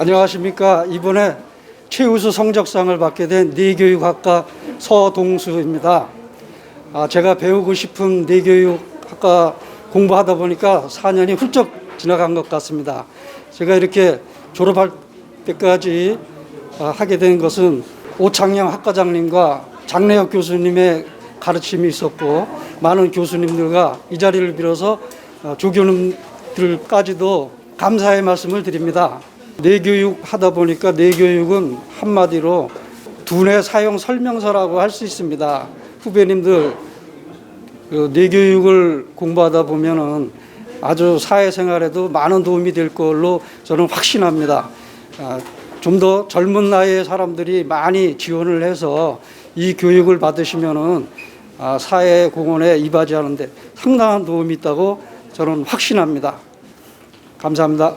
안녕하십니까. 이번에 최우수 성적상을 받게 된 내교육학과 서동수입니다. 아, 제가 배우고 싶은 내교육학과 공부하다 보니까 4년이 훌쩍 지나간 것 같습니다. 제가 이렇게 졸업할 때까지 아, 하게 된 것은 오창영 학과장님과 장래혁 교수님의 가르침이 있었고 많은 교수님들과 이 자리를 빌어서 어, 조교님들까지도 감사의 말씀을 드립니다. 내교육 하다 보니까 내교육은 한마디로 두뇌 사용 설명서라고 할 수 있습니다. 후배님들 그 내교육을 공부하다 보면은 아주 사회생활에도 많은 도움이 될 걸로 저는 확신합니다. 좀더 젊은 나이의 사람들이 많이 지원을 해서 이 교육을 받으시면은 아, 사회 공헌에 이바지하는데 상당한 도움이 있다고 저는 확신합니다. 감사합니다.